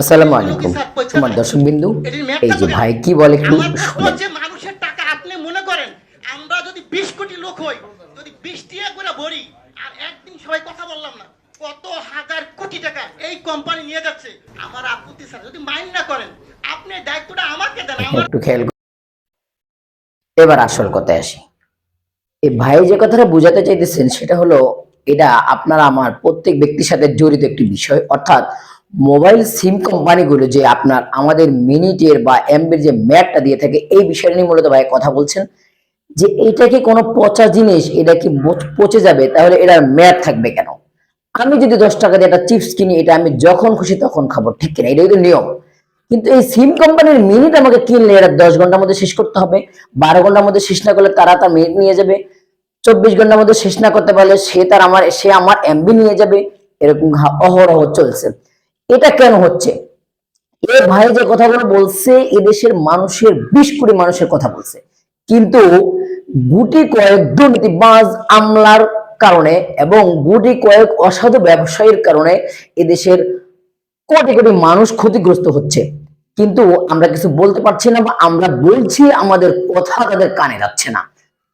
আসসালামু আলাইকুম। তোমার দর্শক বিন্দু এই যে ভাই কি বলে একটু প্রশ্ন মানুষের টাকা আপনি মনে করেন আমরা যদি বিশ কোটি লোক হই যদি বিশ টাকা করে ভরি আর একদিন সবাই কথা বললাম না কত হাজার কোটি টাকা এই কোম্পানি নিয়ে যাচ্ছে। আমার আপত্তি স্যার যদি মাইন্ড না করেন আপনি দায়িত্বটা আমাকে দেন আমার একটু খেয়াল এবার আসল কথায় আসি। এই ভাই যে কথাটা বোঝাতে চাইতেছেন সেটা হলো এটা আপনার আমার প্রত্যেক ব্যক্তির সাথে জড়িত একটি বিষয়। অর্থাৎ মোবাইল সিম কোম্পানিগুলো যে আপনার আমাদের মিনিটের বা এমবির যে ম্যাটটা দিয়ে থাকে, এই বিষয়টা নিয়ে মূলত ভাই কথা বলছেন। যে এটা কি কোনো পচা জিনিস? এটা কি পচে যাবে? তাহলে এটার ম্যাট থাকবে কেন? আমি যদি দশ টাকা দিয়ে একটা চিপস কিনি, এটা আমি যখন খুশি তখন খাব। ঠিক কিনা? এটাই তো নিয়ম। কিন্তু এই সিম কোম্পানির মিনিট আমাকে কিনলে এটা দশ ঘণ্টার মধ্যে শেষ করতে হবে। বারো ঘণ্টার মধ্যে শেষ না করলে তারা তার মিনিট নিয়ে যাবে। চব্বিশ ঘণ্টার মধ্যে শেষ না করতে পারলে সে তার আমার, সে আমার এমবি নিয়ে যাবে। এরকম অহরহ চলছে। এটা কেন হচ্ছে? এ ভাই যে কথাগুলো বলছে এদেশের মানুষের, বিশ কোটি মানুষের কথা বলছে। কিন্তু গুটি কয়েক দুর্নীতিবাজ আমলার কারণে এবং গুটি কয়েক অসাধু ব্যবসায়ীর কারণে এদেশের কোটি কোটি মানুষ ক্ষতিগ্রস্ত হচ্ছে। কিন্তু আমরা কিছু বলতে পারছি না বা আমরা বলছি, আমাদের কথা তাদের কানে যাচ্ছে না।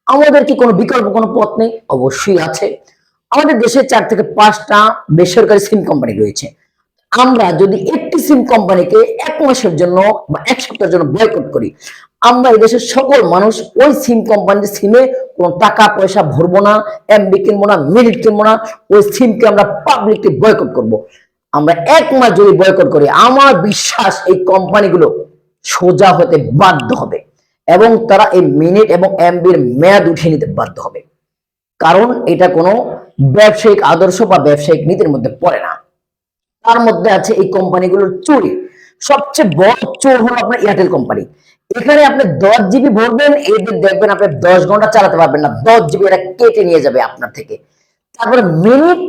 আমাদের কি কোনো বিকল্প, কোনো পথ নেই? অবশ্যই আছে। আমাদের দেশে চার থেকে পাঁচটা বেসরকারি স্কিম কোম্পানি রয়েছে। আমরা যদি একটি সিম কোম্পানিকে এক মাসের জন্য বা এক সপ্তাহের জন্য বয়কট করি, আমরা দেশের সকল মানুষ ওই সিম কোম্পানির সিমে কোনো টাকা, পয়সা ভরবো না এমবি কিনবো না, মিনিট কিনবো না, ওই সিমকে আমরা পাবলিকলি বয়কট করব। আমরা এক মাস যদি বয়কট করি, আমার বিশ্বাস এই কোম্পানিগুলো সোজা হতে বাধ্য হবে এবং তারা এই মিনিট এবং এমবির মেয়াদ উঠিয়ে নিতে বাধ্য হবে কারণ এটা কোনো ব্যবসায়িক আদর্শ বা ব্যবসায়িক নীতির মধ্যে পড়ে না তার মধ্যে আছে এই কোম্পানিগুলোর চুরি। সবচেয়ে বড় চোর হলো আপনার এয়ারটেল কোম্পানি। এখানে আপনি দশ জিবি ভরবেন এদের দেখবেন আপনি দশ ঘণ্টা চালাতে পারবেন না, দশ জিবি এটা কেটে নিয়ে যাবে আপনার থেকে। তারপরে মিনিট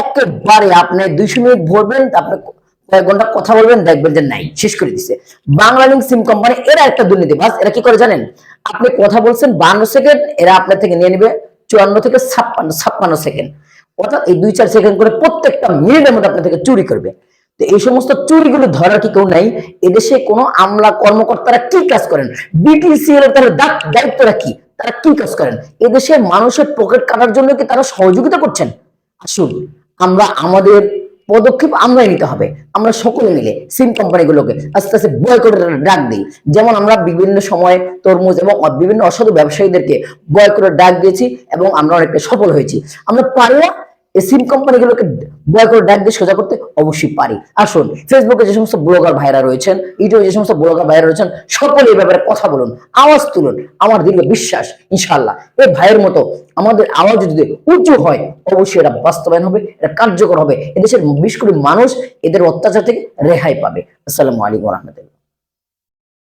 একেবারে আপনি দুইশো মিনিট ভরবেন আপনি কয়েক ঘণ্টা কথা বলবেন, দেখবেন যে নাই, শেষ করে দিছে। বাংলালিংক সিম কোম্পানি এরা একটা দুর্নীতি, বাস এরা কি করে জানেন? আপনি কথা বলছেন বান্ন সেকেন্ড, এরা আপনার থেকে নিয়ে নেবে চুয়ান্ন থেকে ছাপ্পান্ন ছাপ্পান্ন সেকেন্ড। অর্থাৎ এই দুই চার সেকেন্ড করে প্রত্যেকটা মিনিটের মধ্যে আপনার থেকে চুরি করবে। তো এই সমস্ত চুরিগুলো ধরার কি কেউ নাই? এদেশে কোনো আমলা কর্মকর্তারা কি কাজ করেন? বিটিসিএল এর তাহলে দা- কি? তারা কি কাজ করেন? এদেশের মানুষের পকেট কাটার জন্য কি তারা সহযোগিতা করছেন? আসুন, আমরা আমাদের পদক্ষেপ আমরাই নিতে হবে। আমরা সকলে মিলে সিম কোম্পানিগুলোকে আস্তে আস্তে বয়কটের ডাক দিই। যেমন আমরা বিভিন্ন সময় তরমুজ এবং বিভিন্ন অসাধু ব্যবসায়ীদেরকে বয়কটের ডাক দিয়েছি এবং আমরা অনেকটা সফল হয়েছি। আমরা পারি না এই সিম কোম্পানিগুলোকে বয়কট ডাক দিয়ে সোজা করতে অবশ্যই পারি। আসুন ফেসবুকে যে সমস্ত ব্লগার ভাইরা রয়েছেন, ইউটিউবে যে সমস্ত ব্লগার ভাইরা রয়েছেন, সকলে এই ব্যাপারে কথা বলুন, আওয়াজ তুলুন, আমার দীর্ঘ বিশ্বাস, ইনশাআল্লাহ। এই ভাইয়ের মতো আমাদের আওয়াজ যদি উঁচু হয়, অবশ্যই এটা বাস্তবায়ন হবে, এটা কার্যকর হবে। এদেশের বিশ কোটি মানুষ এদের অত্যাচার থেকে রেহাই পাবে। আসসালামু আলাইকুম রহমতুল্লাহ।